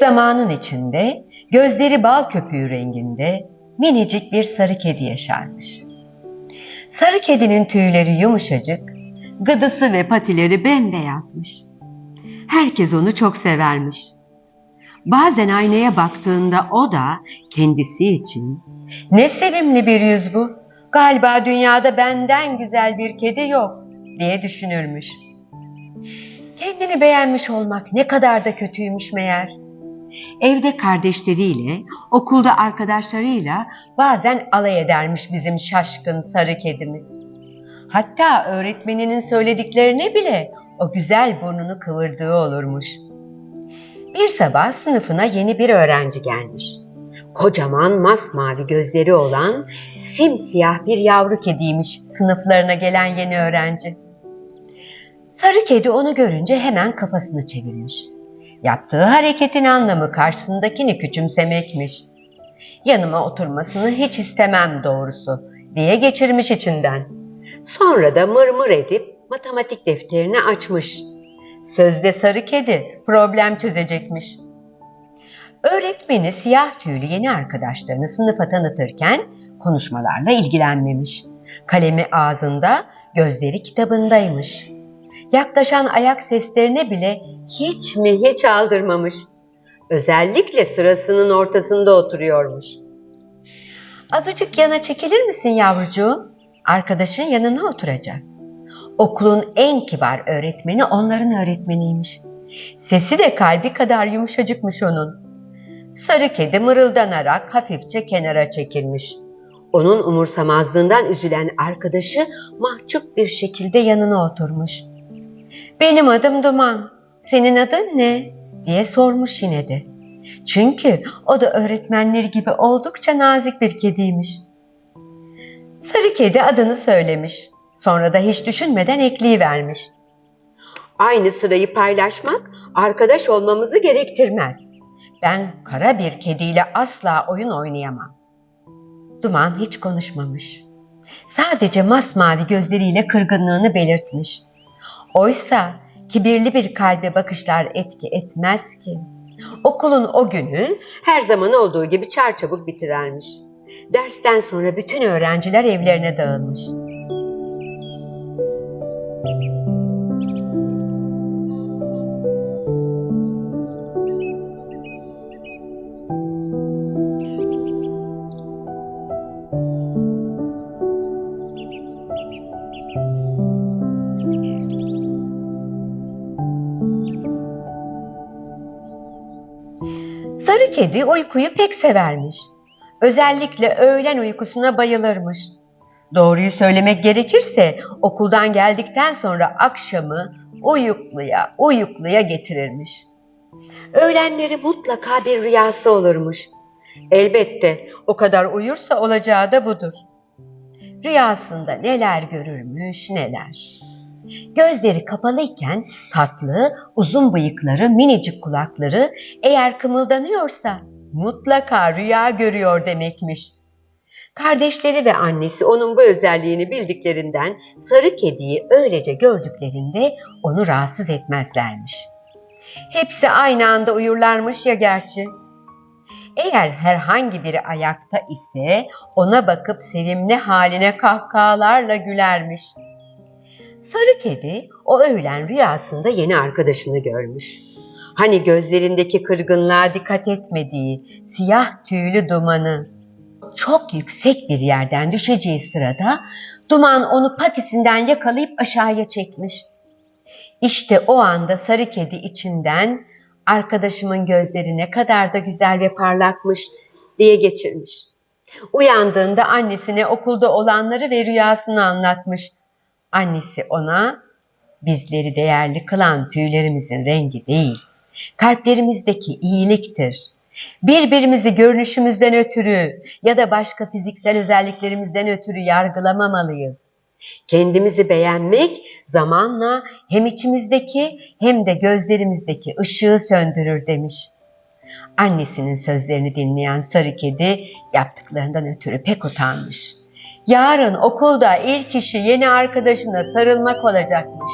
zamanın içinde gözleri bal köpüğü renginde minicik bir sarı kedi yaşarmış. Sarı kedinin tüyleri yumuşacık, gıdısı ve patileri bembeyazmış. Herkes onu çok severmiş. Bazen aynaya baktığında o da kendisi için ne sevimli bir yüz bu. Galiba dünyada benden güzel bir kedi yok diye düşünürmüş. Kendini beğenmiş olmak ne kadar da kötüymüş meğer. Evde kardeşleriyle, okulda arkadaşlarıyla bazen alay edermiş bizim şaşkın sarı kedimiz. Hatta öğretmeninin söylediklerine bile o güzel burnunu kıvırdığı olurmuş. Bir sabah sınıfına yeni bir öğrenci gelmiş. Kocaman masmavi gözleri olan simsiyah bir yavru kediymiş sınıflarına gelen yeni öğrenci. Sarı kedi onu görünce hemen kafasını çevirmiş. Yaptığı hareketin anlamı karşısındakini küçümsemekmiş. Yanıma oturmasını hiç istemem doğrusu diye geçirmiş içinden. Sonra da mırmır edip matematik defterini açmış. Sözde sarı kedi problem çözecekmiş. Öğretmeni siyah tüylü yeni arkadaşlarını sınıfa tanıtırken konuşmalarla ilgilenmemiş. Kalemi ağzında, gözleri kitabındaymış. Yaklaşan ayak seslerine bile hiç mi hiç aldırmamış. Özellikle sırasının ortasında oturuyormuş. Azıcık yana çekilir misin yavrucuğum? Arkadaşın yanına oturacak. Okulun en kibar öğretmeni onların öğretmeniymiş. Sesi de kalbi kadar yumuşacıkmış onun. Sarı kedi mırıldanarak hafifçe kenara çekilmiş. Onun umursamazlığından üzülen arkadaşı mahcup bir şekilde yanına oturmuş. Benim adım Duman, senin adın ne? diye sormuş yine de. Çünkü o da öğretmenleri gibi oldukça nazik bir kediymiş. Sarı kedi adını söylemiş. Sonra da hiç düşünmeden ekleyivermiş. Aynı sırayı paylaşmak arkadaş olmamızı gerektirmez. Ben kara bir kediyle asla oyun oynayamam. Duman hiç konuşmamış. Sadece masmavi gözleriyle kırgınlığını belirtmiş. Oysa kibirli bir kalbe bakışlar etki etmez ki. Okulun o günü her zaman olduğu gibi çarçabuk bitirermiş. Dersten sonra bütün öğrenciler evlerine dağılmış. Kedi uykuyu pek severmiş. Özellikle öğlen uykusuna bayılırmış. Doğruyu söylemek gerekirse okuldan geldikten sonra akşamı uyukluya uyukluya getirirmiş. Öğlenleri mutlaka bir rüyası olurmuş. Elbette o kadar uyursa olacağı da budur. Rüyasında neler görürmüş neler. Gözleri kapalıyken tatlı, uzun bıyıkları, minicik kulakları eğer kımıldanıyorsa mutlaka rüya görüyor demekmiş. Kardeşleri ve annesi onun bu özelliğini bildiklerinden sarı kediyi öylece gördüklerinde onu rahatsız etmezlermiş. Hepsi aynı anda uyurlarmış ya gerçi. Eğer herhangi biri ayakta ise ona bakıp sevimli haline kahkahalarla gülermiş. Sarı kedi o öğlen rüyasında yeni arkadaşını görmüş. Hani gözlerindeki kırgınlığa dikkat etmediği siyah tüylü dumanı. Çok yüksek bir yerden düşeceği sırada duman onu patisinden yakalayıp aşağıya çekmiş. İşte o anda sarı kedi içinden arkadaşımın gözleri ne kadar da güzel ve parlakmış diye geçirmiş. Uyandığında annesine okulda olanları ve rüyasını anlatmış. Annesi ona bizleri değerli kılan tüylerimizin rengi değil, kalplerimizdeki iyiliktir. Birbirimizi görünüşümüzden ötürü ya da başka fiziksel özelliklerimizden ötürü yargılamamalıyız. Kendimizi beğenmek zamanla hem içimizdeki hem de gözlerimizdeki ışığı söndürür demiş. Annesinin sözlerini dinleyen sarı kedi yaptıklarından ötürü pek utanmış. Yarın okulda ilk işi yeni arkadaşına sarılmak olacakmış.